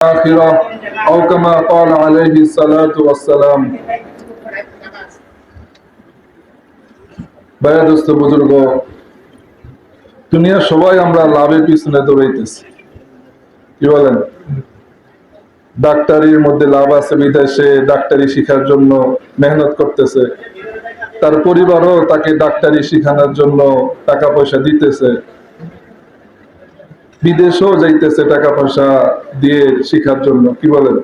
الآخرة أو كما قال عليه الصلاة والسلام ভাইয়া দোস্ত বুজুর্গ দুনিয়া সবাই আমরা লাভের পিছনে দৌড়াইতেছি কি বলেন ডাক্তারির মধ্যে লাভ আছে বিদেশে ডাক্তারি শিখার জন্য মেহনত করতেছে তার পরিবারও তাকে ডাক্তারি শিখানোর জন্য টাকা পয়সা দিতেছে বিদেশেও যাইতেছে টাকা পয়সা দিয়ে শিখার জন্য, কি বলেন?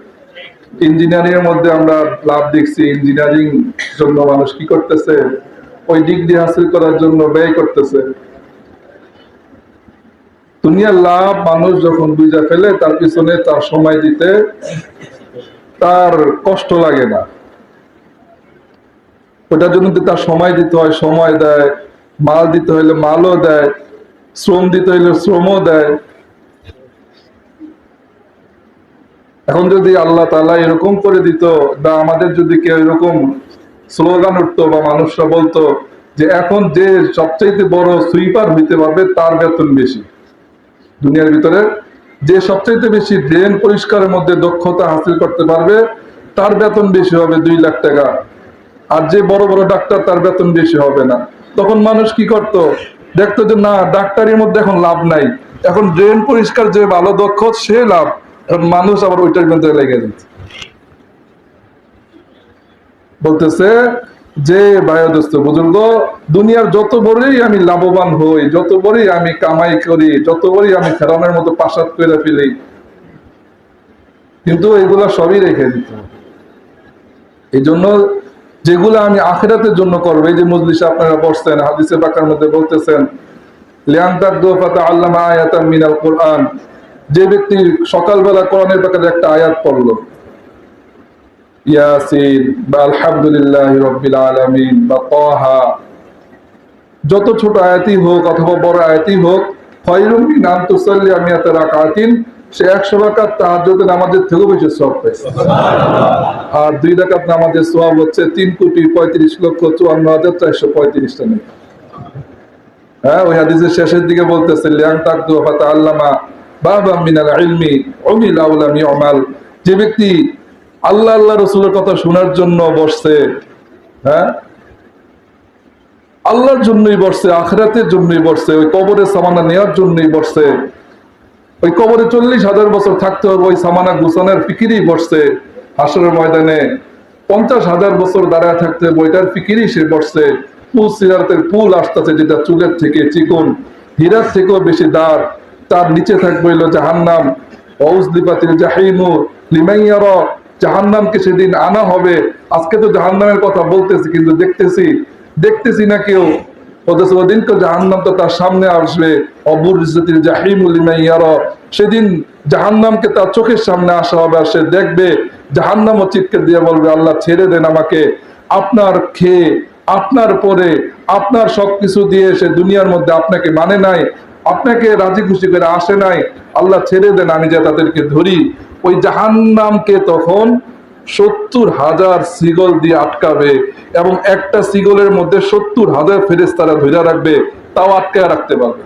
ইঞ্জিনিয়ারিং এর মধ্যে আমরা লাভ দেখছি, ইঞ্জিনিয়ারিং জন্য মানুষ কি করতেছে? ওই ডিগ্রি হাসিল করার জন্য ব্যয় করতেছে। দুনিয়ার লাভ মানুষ যখন বুঝা ফেলে, তার পিছনে তার সময় দিতে তার কষ্ট লাগে না। ওটার জন্য তার সময় দিতে হয়, সময় দেয়, মাল দিতে হইলে মালও দেয় শ্রম দিতে হইলে শ্রমও দেয়। এখন যদি আল্লাহ তালা এরকম করে দিত বা আমাদের যদি কেউ এরকম স্লোগান উঠতো বা মানুষরা বলতো যে এখন যে সবচাইতে বড় সুইপার হইতে পারবে তার বেতন বেশি। দুনিয়ার ভিতরে যে সবচাইতে বেশি ড্রেন পরিষ্কারের মধ্যে দক্ষতা হাসিল করতে পারবে তার বেতন বেশি হবে দুই লাখ টাকা। আর যে বড় বড় ডাক্তার তার বেতন বেশি হবে না। তখন মানুষ কি করত? দেখতো যে না, ডাক্তারের মধ্যে এখন লাভ নাই। এখন ড্রেন পরিষ্কার যে ভালো দক্ষ, সে লাভ। এখন মানুষ আবার ওইটার মধ্যে লেগে যাচ্ছে। বলতেছে যে বায়োদস্ত বুজুর্গ, দুনিয়ার যত বড়ই আমি লাভবান হই, যত বড়ই আমি কামাই করি, যত বড়ই আমি ফেরানোর মতো পাশাত করে ফেলি, কিন্তু এগুলা সবই রেখে দিতে এই জন্য যেগুলো আমি আখেরাতের জন্য করব। এই যে মজলিসে আপনারা বসছেন, হাদিসে পাকার মধ্যে বলতেছেন মিনাল কোরআন। যে ব্যক্তি সকালবেলা কোরআনের ব্যাপারে একটা আয়াত পড়ল, ইয়াসিন, বা আলহামদুলিল্লাহ রব্বিল আলামিন, বা যত ছোট আয়াতই হোক অথবা বড় আয়াতই হোক খয়রুম মিন আন তুসাল্লি আমিয়াতা রাকাতিন সে একশো তাহাজ্জুদের নামাজের থেকেও বেশি পাইছে। আর দুই রাকাত নামাজের সওয়াব হচ্ছে তিন কোটি পঁয়ত্রিশ লক্ষ চুয়ান্ন হাজার চারশো নেই হ্যাঁ ওই হাদিসের শেষের দিকে বলতেছে লিয়াং আল্লামা বাবা মিনাল আমাল যে ব্যক্তি আল্লাহ আল্লাহ রসুলের কথা শোনার জন্য বসছে হ্যাঁ আল্লাহর জন্যই বসছে, আখরাতের জন্যই বসছে, ওই কবরে সামানা নেওয়ার জন্যই বসছে ওই কবরে চল্লিশ হাজার বছর থাকতে হবে, ওই সামানা গুছানোর ফিকিরই বসছে। হাসরের ময়দানে পঞ্চাশ হাজার বছর দাঁড়ায় থাকতে হবে, ওইটার ফিকিরই সে বসছে। পুল সিরাতের পুল আসতেছে যেটা চুলের থেকে চিকন, হীরার থেকেও বেশি দাঁড়। তার নিচে থাকবে হইল জাহান্নাম। অউজলিপাতিল জাহিমু লিমাইয়ার জাহান্নামকে সেদিন আনা হবে। আজকে তো জাহান্নামের কথা বলতেছি, কিন্তু দেখতেছি দেখতেছি না কেউ। অথচ জাহান্নাম তো তার সামনে আসবে। অবুর ইজ্জতিল জাহিমুল সেদিন জাহান্নামকে তার চোখের সামনে আসা হবে আর সে দেখবে, জাহান্নামও চিৎকার দিয়ে বলবে, আল্লাহ ছেড়ে দেন আমাকে। আপনার খেয়ে, আপনার পরে, আপনার সবকিছু দিয়ে সে দুনিয়ার মধ্যে আপনাকে মানে নাই, আপনাকে রাজি খুশি করে আসে নাই। আল্লাহ ছেড়ে দেন, আমি যে তাদেরকে ধরি। ওই জাহান্নামকে তখন সত্তর হাজার সিগল দিয়ে আটকাবে এবং একটা সিগলের মধ্যে সত্তর হাজার ফেরেস তারা ধরে রাখবে, তাও আটকায় রাখতে পারবে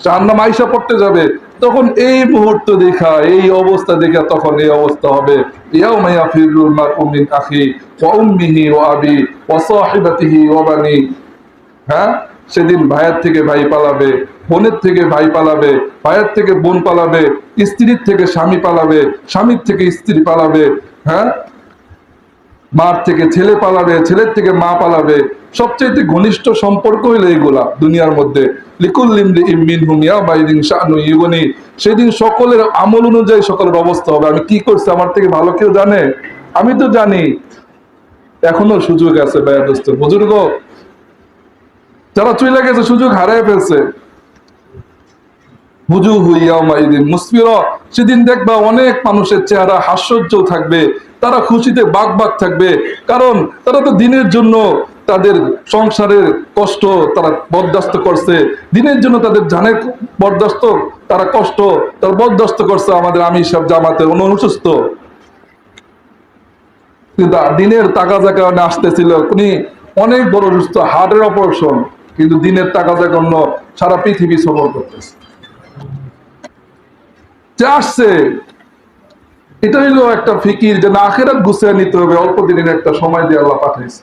জাহান্নাম আইসা পড়তে যাবে, তখন এই মুহূর্ত দেখা, এই অবস্থা দেখা, তখন এই অবস্থা হবে। ইয়াউমা ইয়াফিরুল মারউ মিন আখি ওয়া উম্মিহি আবি ওয়া সাহিবাতিহি বানি। হ্যাঁ? সেদিন ভাইয়ের থেকে ভাই পালাবে, বোনের থেকে ভাই পালাবে, ভাইয়ের থেকে বোন পালাবে, স্ত্রীর থেকে স্বামী পালাবে, স্বামীর থেকে স্ত্রী পালাবে। হ্যাঁ? মার থেকে ছেলে পালাবে, ছেলের থেকে মা পালাবে। সবচেয়ে ঘনিষ্ঠ সম্পর্ক হইল এইগুলা দুনিয়ার মধ্যে। সেদিন সকলের আমল অনুযায়ী সকলের অবস্থা হবে। আমি কি করছি, আমার থেকে ভালো কেউ জানে? আমি তো জানি। এখনও সুযোগ আছে ব্যয় বুজুর্গ, যারা চলে গেছে, সুযোগ হারাই ফেলছে বুঝু হইয়া মাইদিন মুসফির সেদিন দেখবা অনেক মানুষের চেহারা হাস্যোজ্জ্বল থাকবে, তারা খুশিতে বাক বাক থাকবে। কারণ তারা তো দিনের জন্য তাদের সংসারের কষ্ট তারা বরদাস্ত করছে। দিনের জন্য তাদের জানের বরদাস্ত তারা কষ্ট, তারা বরদাস্ত করছে আমাদের আমি সব জামাতের অনুসুস্থ। কিন্তু দিনের যা কারণে আসতেছিল উনি অনেক বড় সুস্থ হার্টের অপারেশন কিন্তু দিনের যা জন্য সারা পৃথিবী সফর করতেছে। আসছে, এটা হইল একটা ফিকির যে না আখেরাত গুছিয়ে নিতে হবে, অল্প দিনের একটা সময় দিয়ে আল্লাহ পাঠাইছে।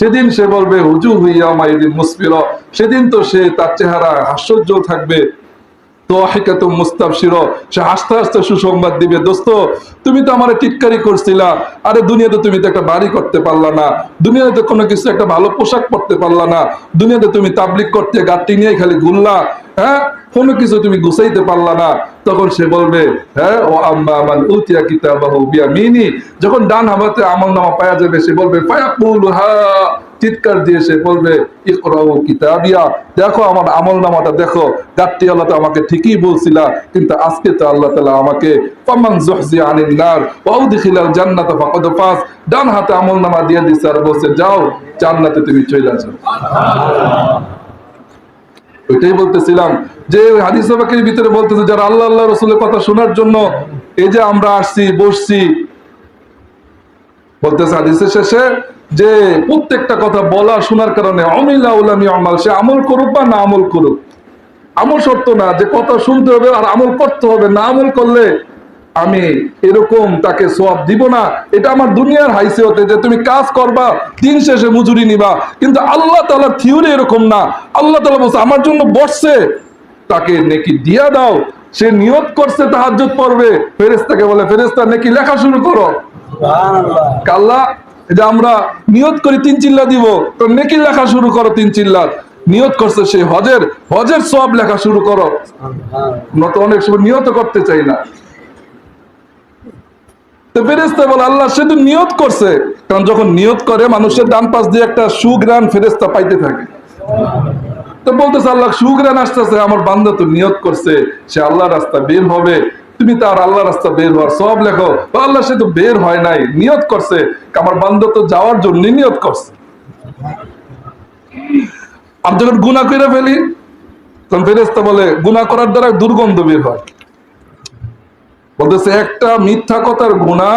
সেদিন সে বলবে হুজু হইয়া মাইদিন মুসফির। সেদিন তো সে তার চেহারা হাস্যর্য থাকবে। তো সে সুসংবাদ দিবে, দোস্ত, তুমি তো আমার টিটকারি করছিলা। আরে, দুনিয়াতে তুমি তো একটা বাড়ি করতে পারলা না। দুনিয়াতে কোনো কিছু একটা ভালো পোশাক পরতে পারলা না। দুনিয়াতে তুমি তাবলিক করতে গাড়ি নিয়ে খালি ঘুরলা। হ্যাঁ? কোনো কিছু তুমি গুছাইতে পারলা না। তখন সে বলবে হ্যাঁ ও আম্মা, মান উতিয়া কিতাবাহু বিয়ামিনি। যখন ডান হামাতে আমল নামা পাওয়া যাবে, সে বলবে, ফায়াকুলু হা। চিৎকার দিয়ে সে বলবে, ইকরাউ কিতাবিয়া। দেখো আমার আমল নামাটা, দেখো, গাট্টি আল্লাহ তো আমাকে ঠিকই বলছিলা, কিন্তু আজকে তো আল্লাহ তাআলা আমাকে, ফামান জুহজি আনিন নার, ওয়া উদখিলাল জান্নাত ফাকাদ ফাস ডান হাতে আমল নামা দিয়ে দিছে আর বলছে, যাও, জান্নাতে তুমি চলে যাও। ওইটাই বলতেছিলাম। যে হাদিস পাকের ভিতরে বলতেছে, যারা আল্লাহ আল্লাহ রসুলের কথা শোনার জন্য এই যে আমরা আসছি, বসছি, বলতেছে হাদিসের শেষে যে প্রত্যেকটা কথা বলা, শোনার কারণে অমিলা উলামি আমাল, সে আমল করুক বা না আমল করুক। আমল শর্ত না, যে কথা শুনতে হবে আর আমল করতে হবে। না আমল করলে আমি এরকম তাকে সব দিব না। এটা আমার দুনিয়ার হাইসে হতে যে তুমি কাজ করবা দিন শেষে মজুরি নিবা। কিন্তু আল্লাহ তালার থিওরি এরকম না। আল্লাহ তালা বলছে আমার জন্য বসছে। তাকে নেকি দিয়া দাও। সে নিয়ত করছে তাহাজ্জুদ পড়বে। ফেরেস্তাকে বলে ফেরেস্তা নেকি লেখা শুরু করো। কাল্লা যে আমরা নিয়ত করি তিন চিল্লা দিব। তো নেকি লেখা শুরু করো তিন চিল্লার নিয়ত করছে সেই হজের। হজের সব লেখা শুরু করো। আমরা তো অনেক সময় নিয়ত করতে চাই না। তো ফেরেস্তা বলে, আল্লাহ নিয়ত করছে। কারণ যখন নিয়ত করে, মানুষের ডান পাশ দিয়ে একটা ফেরেস্তা পাইতে থাকে। তো বলতেছে, আল্লাহ আসতেছে, আমার তো নিয়ত করছে, সে আল্লাহ রাস্তা বের হবে। তুমি তার আল্লাহ রাস্তা বের হওয়ার সব লেখো। আল্লাহ সে তো বের হয় নাই, নিয়ত করছে। আমার তো যাওয়ার জন্য নিয়ত করছে। আমি যখন গুণা করে ফেলি, তখন ফেরেস্তা বলে গুণা করার দ্বারা দুর্গন্ধ বের হয়। বলতেছে, একটা মিথ্যা কথার গুণা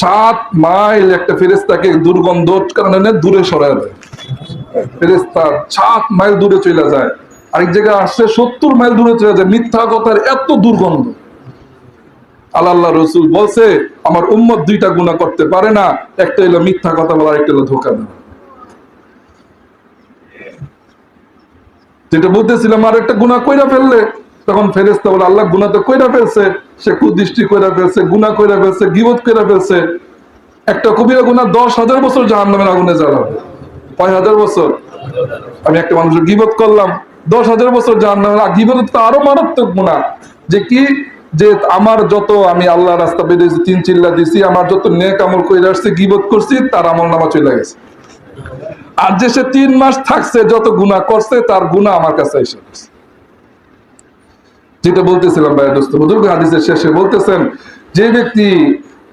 সাত মাইল একটা ফেরেস্তাকে দুর্গন্ধ কারণে দূরে সরায় দেয়। ফেরেস্তা সাত মাইল দূরে চলে যায়। আরেক জায়গায় আসছে সত্তর মাইল দূরে চলে যায়। মিথ্যা কথার এত দুর্গন্ধ। আল্লাহ রসুল বলছে, আমার উম্মত দুইটা গুণা করতে পারে না, একটা হলো মিথ্যা কথা বলা একটা হলো ধোকা দেওয়া। যেটা বলতেছিলাম, আর একটা গুণা কইরা ফেললে? তখন ফেরেস্তা বলে, আল্লাহ গুণা তো কইরা ফেলছে। সে কুদৃষ্টি কইরা ফেলছে গুণা কইরা ফেলছে, গিবত কইরা ফেলছে। একটা কবিরা গুণা দশ হাজার বছর জাহান নামের আগুনে জ্বালাবে। কয় হাজার বছর? আমি একটা মানুষের গিবত করলাম। দশ হাজার বছর জাহান নামের গিবত তো আরও মারাত্মক গুণা যে কি? যে আমার যত আমি আল্লাহ রাস্তা বেরিয়েছি তিন চিল্লা দিছি, আমার যত নেক আমল কইরা আসছে, গিবত করছি, তার আমল নামা চলে গেছে। আর যে সে তিন মাস থাকছে, যত গুণা করছে, তার গুণা আমার কাছে এসে গেছে। যেটা বলতেছিলাম ভাই দোস্ত, বুজুর্গ হাদিসের শেষে বলতেছেন, যে ব্যক্তি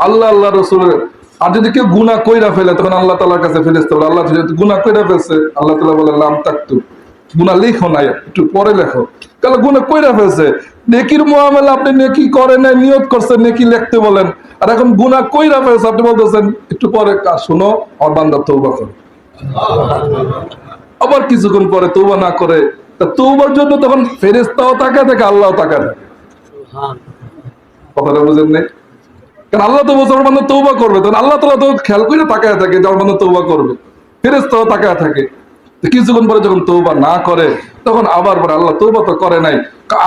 আল্লাহ আল্লাহ রসুলের, আর যদি কেউ গুণা কইরা ফেলে, তখন আল্লাহ তালার কাছে বলে, আল্লাহ যদি গুণা কইরা ফেলছে, আল্লাহ তালা বলে, লাম তাকতু গুণা লিখো নাই একটু পরে লেখো। তাহলে গুণা কইরা ফেলছে। নেকির মোহামেলা আপনি নেকি করেন নাই, নিয়ত করছেন, নেকি লিখতে বলেন। আর এখন গুণা কইরা ফেলছে, আপনি বলতেছেন, একটু পরে শুনো, আমার বান্দা তৌবা করো। আবার কিছুক্ষণ পরে তৌবা না করে তা তৌবার জন্য তখন ফেরেস্তাও তাকায় থাকে আল্লাহ তাকায় থাকে। কথাটা বুঝেন নাই? কারণ আল্লাহ তো বলছে বান্দা তৌবা করবে। তখন আল্লাহ তালা তো খেয়াল করে তাকায় থাকে যে আমার বান্দা তৌবা করবে। ফেরেস্তাও তাকায় থাকে। কিছুক্ষণ পরে যখন তৌবা না করে তখন আবার পরে আল্লাহ তৌবা তো করে নাই।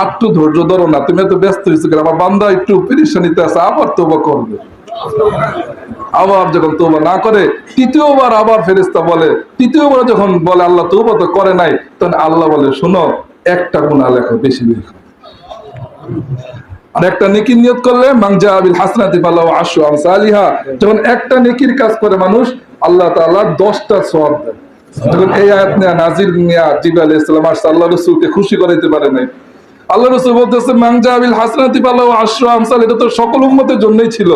একটু ধৈর্য ধরো না তুমি এত ব্যস্ত হয়েছো আমার বান্দা একটু পেরেশানিতে আছে আবার তৌবা করবে। আবার যখন তৌবা না করে, তৃতীয়বার আবার ফেরেস্তা বলে, তৃতীয়বার যখন বলে আল্লাহ তৌবা তো করে নাই, তখন আল্লাহ বলে, শোনো, একটা গুণা লেখো, বেশি লেখো আর একটা নেকির নিয়ত করলে মাংজা আবিল হাসনাতি আশু যখন একটা নেকির কাজ করে মানুষ, আল্লাহ তাআলা দশটা সওয়াব দেয়। যখন এই আয়াত নেয়া নাজির নেয়া জিব আলাইহিস সালাম আসছে, আল্লাহ রাসূলকে খুশি করাইতে পারে নাই। আল্লাহ রাসূল বলতেছে মাংজা আবিল হাসনাতি আশু এটা তো সকল উম্মতের জন্যই ছিল।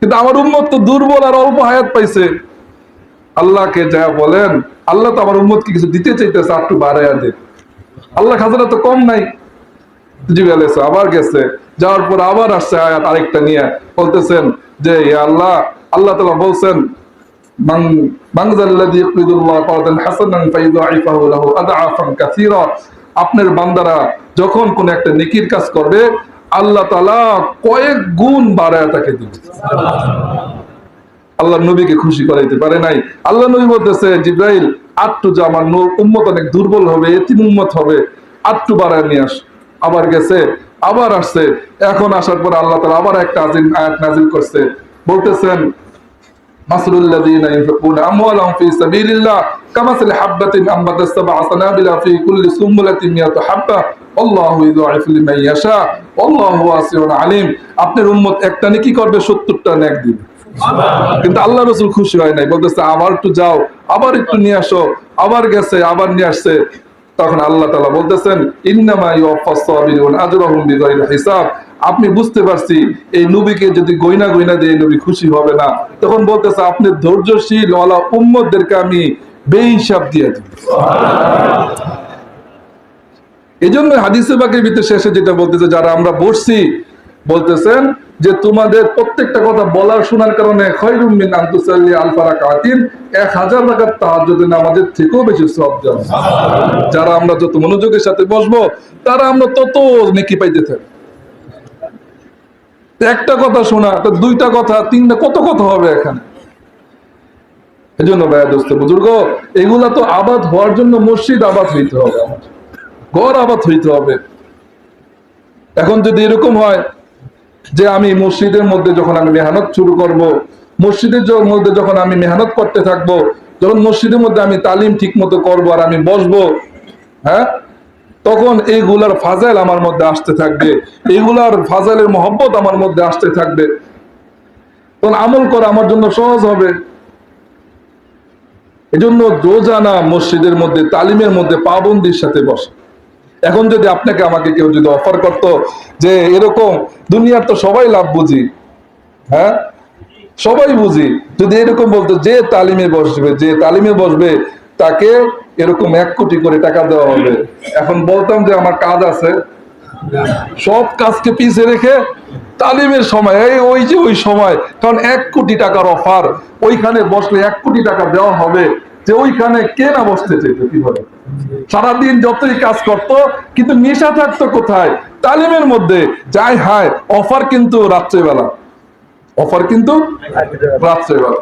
কিন্তু আমার উম্মত তো দুর্বল আর অল্প হায়াত পাইছে। আল্লাহকে যা বলেন, আল্লাহ তো আমার উম্মতকে কিছু দিতে চাইতেছে একটু বাড়াইয়া দে আল্লাহ খাজানা তো কম নাই। জিবি আলাইহিস সালাম আবার গেছে, যাওয়ার পর আবার আসছে আয়াত আরেকটা নিয়ে। বলতেছেন যে আল্লাহ আল্লাহ তাআলা বলছেন আপনার বান্দারা যখন কোন একটা নেকির কাজ করবে আল্লাহ তালা কয়েক গুণ বাড়ায় তাকে দিয়েছে আল্লাহ নবীকে খুশি করাইতে পারে নাই। আল্লাহ নবী বলতেছে, জিব্রাইল, আটটু যে, আমার উম্মত অনেক দুর্বল হবে, এতিম উম্মত হবে, আটটু বাড়ায় নিয়ে আস। আবার গেছে, আবার আসছে। এখন আসার পর আল্লাহ তালা আবার একটা আজিম, আয়াত নাজিল করছে। বলতেছেন মাসরুল্লাযীনা আলিম। আপনার উম্মত একটা কি করবে সত্তরটা ন্যাক দিবে। কিন্তু আল্লাহ রসুল খুশি হয় নাই বলতেছে আবার একটু যাও আবার একটু নিয়ে আসো আবার গেছে আবার নিয়ে আসছে। তখন আল্লাহ তালা বলতেছেন হিসাব। আপনি বুঝতে পারছি এই নবীকে যদি গইনা গইনা দিয়ে নবী খুশি হবে না তখন বলতেছে আপনি ধৈর্যশীল ওলা উম্মদেরকে আমি বেহিসাব দিয়ে দিই এই জন্য হাদিসে বাকের ভিতরে শেষে যেটা বলতেছে, যারা আমরা বসছি, বলতেছেন যে তোমাদের প্রত্যেকটা কথা বলার শোনার কারণে নামাজের থেকেও বেশি যারা আমরা যত মনোযোগের সাথে বসবো, তারা আমরা তত নেকি পাইতে একটা কথা শোনা দুইটা কথা, তিনটা, কত কথা হবে এখানে? এই জন্য ভাইয়া, দোস্ত, বুজুর্গ, এগুলা তো আবাদ হওয়ার জন্য মসজিদ আবাদ হইতে হবে ঘর আবাদ হইতে হবে। এখন যদি এরকম হয় যে আমি মসজিদের মধ্যে যখন আমি মেহনত শুরু করব, মসজিদের মধ্যে যখন আমি মেহনত করতে থাকব, যখন মসজিদের মধ্যে আমি তালিম ঠিক মতো করব আর আমি বসবো হ্যাঁ? তখন এইগুলার ফাজাইল আমার মধ্যে আসতে থাকবে, এইগুলার ফাজাইলের মহব্বত আমার মধ্যে আসতে থাকবে। তখন আমল করা আমার জন্য সহজ হবে। এজন্য রোজানা মসজিদের মধ্যে, তালিমের মধ্যে পাবন্দির সাথে বসে। এখন যদি আপনাকে আমাকে কেউ যদি অফার করত যে এরকম, দুনিয়ার তো সবাই লাভ বুঝি হ্যাঁ? সবাই বুঝি। যদি এরকম বলতো, যে তালিমে বসবে, যে তালিমে বসবে, তাকে এরকম এক কোটি করে টাকা দেওয়া হবে। এখন বলতাম যে আমার কাজ আছে। সব কাজকে পিছিয়ে রেখে তালিমের সময়, এই ওই যে ওই সময়, কারণ এক কোটি টাকার অফার ওইখানে বসলে এক কোটি টাকা দেওয়া হবে। যে ওইখানে কে না বসতে চাইতো কি বলে সারাদিন যতই কাজ করত, কিন্তু নেশা থাকতো কোথায়? তালিমের মধ্যে যাই হায়, অফার কিন্তু রাত্রেবেলা। অফার কিন্তু রাত্রেবেলা।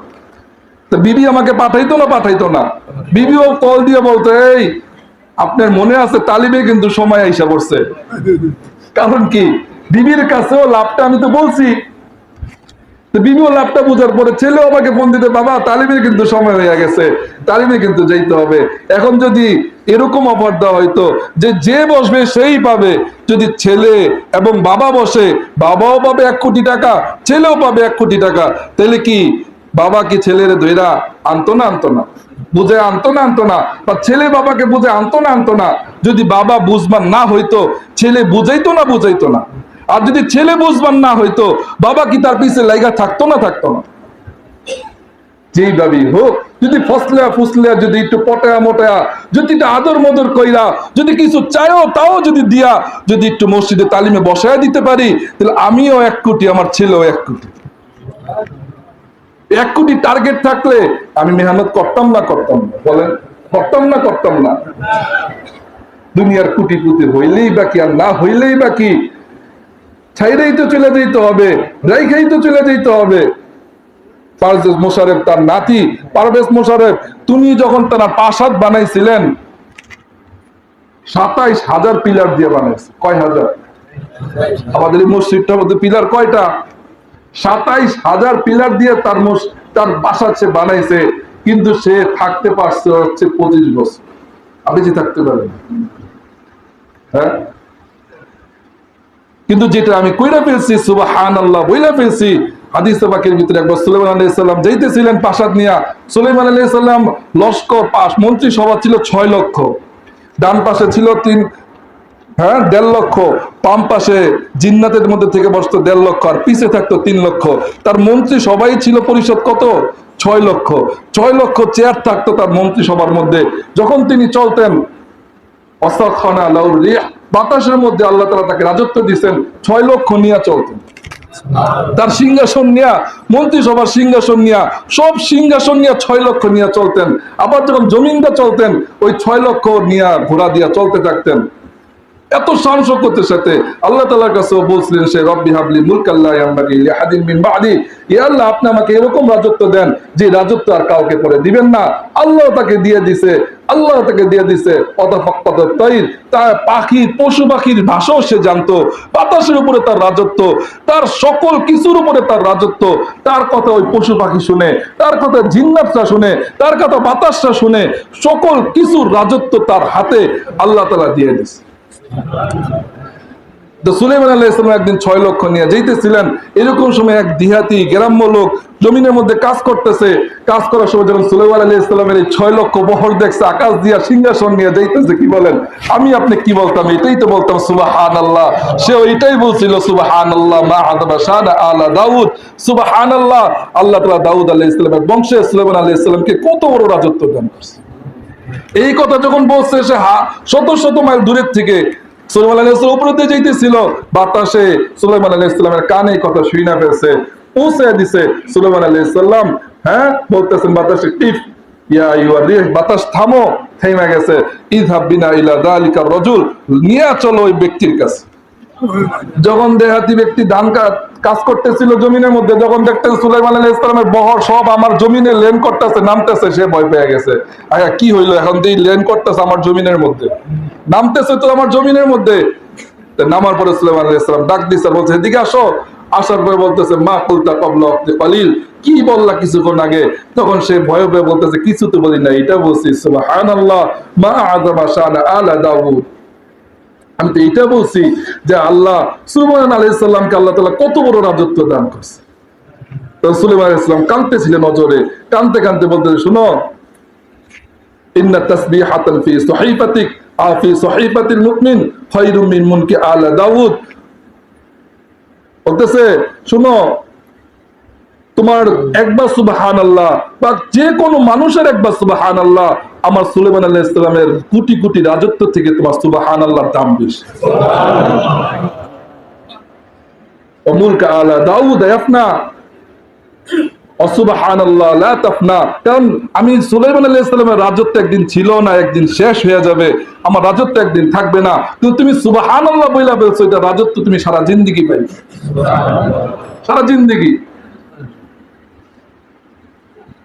তো বিবি আমাকে পাঠাইতো না পাঠাইতো না। বিবিও কল দিয়ে বলতো, এই, আপনার মনে আছে তালিমে কিন্তু সময় আইসা পড়ছে। কারণ কি? বিবির কাছেও লাভটা আমি তো বলছি। বিবিও লাভটা বোঝার পরে ছেলেও আমাকে ফোন দিতে, বাবা, তালিমের কিন্তু সময় হয়ে গেছে, তালিমে কিন্তু যাইতে হবে। এখন যদি এরকম অফার দেওয়া হইতো যে যে বসবে সেই পাবে। যদি ছেলে এবং বাবা বসে, বাবাও পাবে এক কোটি টাকা, ছেলেও পাবে এক কোটি টাকা, তাহলে কি বাবা কি ছেলের ধৈরা আনতো না আনতো না? বুঝে আনতো না আনতো না? বা ছেলে বাবাকে বুঝে আনতো না আনতো না? যদি বাবা বুঝবার না হইতো, ছেলে বুঝাইতো না বুঝাইতো না? আর যদি ছেলে বুঝবার না হইতো, বাবা কি তার পিছে লাইগা থাকতো না থাকতো না? যেইভাবেই হোক, যদি ফসলেয়া ফুসলেয়া, যদি একটু পটায়া মোটায়া, যদি একটু আদর মদর কইরা, যদি কিছু চাইও তাও যদি দিয়া, যদি একটু মসজিদে তালিমে বসায় দিতে পারি, তাহলে আমিও এক কোটি, আমার ছেলেও এক কোটি। এক কোটি টার্গেট থাকলে আমি মেহনত করতাম না করতাম না। বলেন, করতাম না করতাম না। দুনিয়ার কুটিপুতি হইলেই বাকি আর না হইলেই বাকি ছাইরেই তো চলে যেতে হবে রাইখাই তো চলে যেতে হবে। পারভেজ মোশারেফ তার নাতি, পারভেজ মোশারেফ তুমি যখন তারা প্রাসাদ বানাইছিলেন, সাতাইশ হাজার পিলার দিয়ে বানাইছে। কয় হাজার? আমাদের এই মসজিদটার মধ্যে পিলার কয়টা? সাতাইশ হাজার পিলার দিয়ে তার তার বাসা সে বানাইছে, কিন্তু সে থাকতে পারছে হচ্ছে পঁচিশ বছর। আপনি যে থাকতে পারেন? হ্যাঁ? কিন্তু যেটা আমি কইরা ফেলছি সুবাহান আল্লাহ বইলা ফেলছি, হাদিস পাকের ভিতরে একবার সুলেমান আলাইহিস সালাম যাইতেছিলেন প্রাসাদ নিয়া। সুলেমান আলাইহিস সালাম লস্কর পাশ মন্ত্রী সভা ছিল ছয় লক্ষ, ডান পাশে ছিল তিন হ্যাঁ দেড় লক্ষ, বাম পাশে জিন্নাতের মধ্যে থেকে বসতো দেড় লক্ষ, আর পিছে থাকতো তিন লক্ষ। তার মন্ত্রী সবাই ছিল পরিষদ কত? ছয় লক্ষ। ছয় লক্ষ চেয়ার থাকতো তার মন্ত্রী সভার মধ্যে। যখন তিনি চলতেন, অসাখানা লাউর রিহ বাতাসের মধ্যে আল্লাহ তালা তাকে রাজত্ব দিচ্ছেন ছয় লক্ষ নিয়ে চলতেন। তার সিংহাসন নিয়া, মন্ত্রিসভার সিংহাসন নিয়া, সব সিংহাসন নিয়ে ছয় লক্ষ নিয়ে চলতেন। আবার যখন জমিনটা চলতেন, ওই ছয় লক্ষ নিয়া ঘোড়া দিয়া চলতে থাকতেন। এত শান শকতের সাথে আল্লাহ তালার কাছেও বলছিলেন সে, রব্বি হাবলি মুলকাল্লাহ লিহাদিন মিন বাদি। ইয়া আল্লাহ, আপনি আমাকে এরকম রাজত্ব দেন যে রাজত্ব আর কাউকে পরে দিবেন না। আল্লাহ তাকে দিয়ে দিছে আল্লাহ তাকে দিয়ে দিছে তার পাখি, পশু পাখির ভাষাও সে জানতো। বাতাসের উপরে তার রাজত্ব, তার সকল কিছুর উপরে তার রাজত্ব। তার কথা ওই পশু পাখি শুনে, তার কথা জিন্নাতটা শুনে, তার কথা বাতাসটা শুনে, সকল কিছুর রাজত্ব তার হাতে আল্লাহ তালা দিয়ে দিছে। তো সুলেমান আল্লাহ ইসলাম একদিন ছয় লক্ষ নিয়ে যেতেছিলেন এরকম সময় এক দিহাতি গ্রাম্য লোক জমিনের মধ্যে কাজ করতেছে। কাজ করার সময় যখন সুলেমান আলী ইসলামের এই ছয় লক্ষ বহর দেখছে, আকাশ দিয়া সিংহাসন নিয়ে যাইতেছে, কি বলেন? আমি আপনি কি বলতাম? এটাই তো বলতাম সুবাহান আল্লাহ সে ওইটাই বলছিল সুবাহান আল্লাহ মা আদবা শাহ আলা দাউদ। সুবাহান আল্লাহ আল্লাহ তালা দাউদ আলাহ ইসলামের বংশে সুলেমান আলী ইসলামকে কত বড় রাজত্ব দান করছে। এই কথা যখন বলছে, সে হা শত শত মাইল দূরের থেকে সুলাইমান উপরে বাতাসে সুলাইমান কানে কথা শুই না ফেলছে পৌঁছে দিছে সুলাইমান আলাইহিস সালাম হ্যাঁ বলতেছেন বাতাসে টিপ ইয়া বাতাস থামো, থেমে গেছে, ইযহাব বিনা ইলা যালিকা চলো ওই ব্যক্তির কাছে। যখন দেহাতি ব্যক্তি ধান কাজ করতেছিল জমিনের মধ্যে, যখন দেখতেন সুলাইমান আলী ইসলামের বহর সব আমার জমিনে লেন করতেছে, নামতেছে, সে ভয় পেয়ে গেছে। আচ্ছা কি হইল? এখন তো লেন করতেছে আমার জমিনের মধ্যে। নামতেছে তো আমার জমিনের মধ্যে। নামার পরে সুলাইমান আলী ইসলাম ডাক দিচ্ছে বলছে, এদিকে আসো। আসার পরে বলতেছে, মা কুলতা কবলা কলিল। কি বললা কিছুক্ষণ আগে? তখন সে ভয় পেয়ে বলতেছে কিছু তো বলি না এটা বলছি, সুবহানাল্লাহ, মা আযামা শানা আলা দাউদ। আমি তো এটা বলছি যে আল্লাহ সুলেমান আলাইসাল্লামকে আল্লাহ তালা কত বড় রাজত্ব দান করছে। সুলেমান ইসলাম কানতেছিলেন নজরে কানতে কানতে বলতে শুনো, ইন্না তাসবিহাতান ফি সহিপাতিক আফি মুকমিন মিন মুনকি আলা দাউদ। বলতেছে, শুনো তোমার একবার সুবাহান আল্লাহ বা যে কোনো মানুষের একবার সুবাহান আল্লাহ আমার সুলেমান আল্লাহ ইসলামের কোটি কোটি রাজত্ব থেকে তোমার সুবাহান আল্লাহর দাম বেশি। অমুলক আলা অসুবাহান আল্লাহ কারণ আমি সুলাইমান আলাইহিস সালামের রাজত্ব একদিন ছিল না, একদিন শেষ হয়ে যাবে, আমার রাজত্ব একদিন থাকবে না। কিন্তু তুমি সুবাহান আল্লাহ বইলা বলছো এটা রাজত্ব তুমি সারা জিন্দেগি পাইবে সারা জিন্দেগি।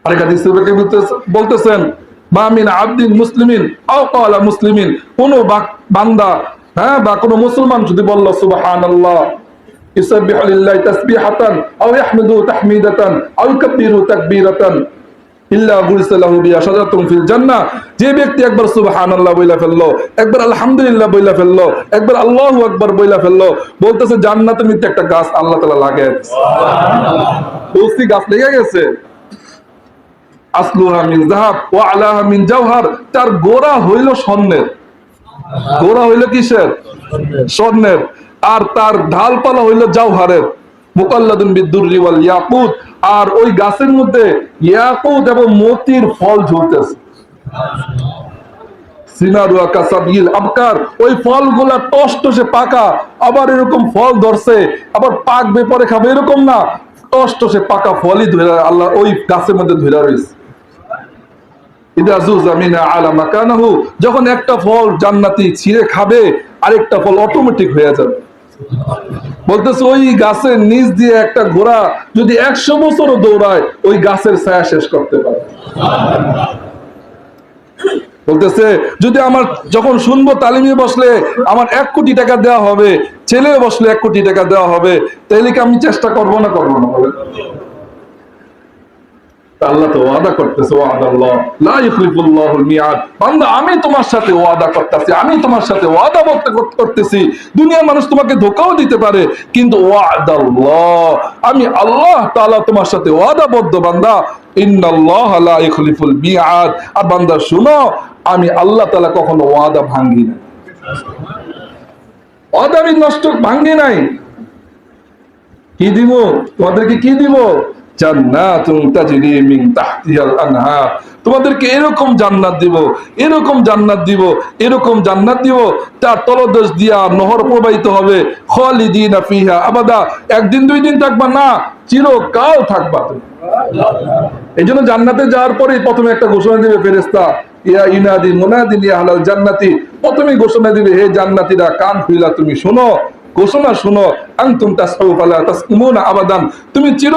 আরেক হাদিসে বলতেছেন মা মিন আবদিন মুসলিমিন আও মুসলিমিন। কোন বান্দা হ্যাঁ বা কোন মুসলমান যদি বলল সুবহানাল্লাহ ইউসাব্বিহু লিল্লাহি তাসবিহাতান আও ইয়াহমিদু তাহমিদাতান আও ইউকাব্বিরু তাকবীরাতান। ইল্লা গুরিসা লাহু বিহা শাজারাতুন ফিল জান্নাহ। যে ব্যক্তি একবার সুবহানাল্লাহ বইলা ফেলল একবার আলহামদুলিল্লাহ বইলা ফেলল একবার আল্লাহু আকবার বইলা ফেলল বলতেছে জান্নাতের মধ্যে একটা গাছ আল্লাহ তাআলা লাগিয়ে বলছি গাছ লেগে গেছে। আসলুহা মিন জাওহার। তার গোড়া হইল স্বর্ণের। গোড়া হইল কিসের? স্বর্ণের। আর তার ঢালপালা হইল জাওহারের। মুকাল্লাদুন ইয়াকুত। আর ওই গাছের মধ্যে ইয়াকুত এবং মতির ফল ঝুলতেছে। পাকা। আবার এরকম ফল ধরছে। আবার পাকবে পরে খাবে এরকম না। টস টসে পাকা ফলই ধরে আল্লাহ ওই গাছের মধ্যে ধরে রয়েছে ইদা জুজা মিনা আলা মাকানাহু যখন একটা ফল জান্নাতি ছিঁড়ে খাবে, আরেকটা ফল অটোমেটিক হয়ে যাবে বলতেছে, ওই গাছের নিচ দিয়ে একটা ঘোড়া যদি একশো বছরও দৌড়ায়, ওই গাছের ছায়া শেষ করতে পারে বলতেছে, যদি আমার যখন শুনব তালিমে বসলে আমার এক কোটি টাকা দেওয়া হবে, ছেলে বসলে এক কোটি টাকা দেওয়া হবে, তাইলে কি আমি চেষ্টা করব না করব না? আল্লাহ তো ওয়াদা করতেছে মিয়াদ। বান্দা, আমি তোমার সাথে ওয়াদা করতেছি, আমি তোমার সাথে ওয়াদা বলতে করতেছি। দুনিয়ার মানুষ তোমাকে ধোকাও দিতে পারে, কিন্তু আমি আল্লাহ তোমার সাথে ওয়াদাবদ্ধ বান্দা। ইন্নাল্লাহ মিয়াদ। আর বান্দা, শুনো, আমি আল্লাহ কখনো ওয়াদা ভাঙি না ওয়াদা আমি নষ্ট ভাঙি নাই। কি দিব? তোমাদেরকে কি দিব? তোমাদেরকে এরকম জান্নাত দিব, এরকম জান্নাত দিব, এরকম জান্নাত দিব, তার তলদেশ দিয়া নহর প্রবাহিত হবে আবাদা। একদিন, দুই দিন থাকবা না, চিরকাল থাকবা তুমি। এই জন্য জান্নাতে যাওয়ার পরে প্রথমে একটা ঘোষণা দিবে ফেরেস্তা ইয়া ইনাদি মুনাদিন ইয়া আহলাল জান্নাতি। প্রথমে ঘোষণা দিবে, হে জান্নাতিরা, কান খুইলা তুমি শোনো, ঘোষণা শোনো তাসমাউ ফালা তাসমুনা আবাদান। তুমি চির